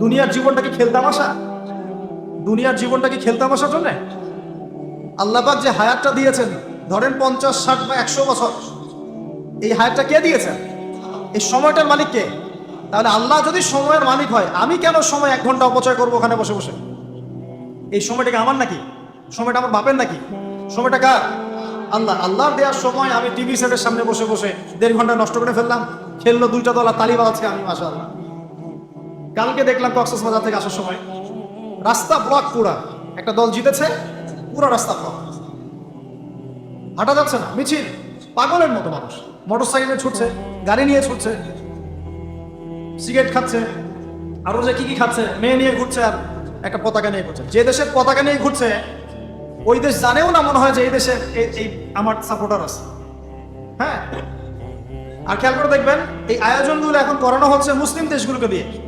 দুনিয়ার জীবনটা কি খেলতামাশা দুনিয়ার জীবনটা কি খেলতামাশার জন্য? আল্লাপাক যে হায়াতটা দিয়েছেন, ধরেন পঞ্চাশ, ষাট বা একশো বছর, এই হায়াতটা কে দিয়েছেন? এই সময়টার মালিক কে? তাহলে আল্লাহ যদি সময়ের মালিক হয়, আমি কেন সময় এক ঘণ্টা অপচয় করব ওখানে বসে বসে? এই সময়টা কি আমার নাকি? সময়টা আমার বাপের নাকি? সময়টা কার? আল্লাহ, আল্লাহর দেওয়ার সময় আমি টিভি সেটের সামনে বসে বসে দেড় ঘণ্টা নষ্ট করে ফেললাম, খেললো দুইটা দল আর তালি বাজাচ্ছে আমি মাসা আল্লাহ কালকে দেখলাম কক্সেস বাজার থেকে আসার সময় রাস্তা ব্লক পুরা। একটা দল জিতেছে, পুরো রাস্তা ব্লক হাঁটা যাচ্ছে না, মিছিল। পাগলের মতো মানুষ। মোটর সাইকেলে ছুটছে, গাড়ি নিয়ে ছুটছে সিগারেট খাচ্ছে, আরও যে কি কি খাচ্ছে, মেয়ে নিয়ে ঘুরছে আর একটা পতাকা নিয়ে ঘুরছে। যে দেশের পতাকা নিয়ে ঘুরছে, ওই দেশ জানেও না মনে হয় যে এই দেশে এই- আমার সাপোর্টার আছে। হ্যাঁ? আর খেয়াল করে দেখবেন, এই আয়োজনগুলো এখন করানো হচ্ছে মুসলিম দেশগুলোকে দিয়ে।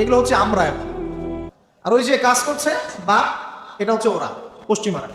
এগুলো হচ্ছে আমরা এখন। আর ওই যে কাজ করছে বা এটা হচ্ছে ওরা পশ্চিমারা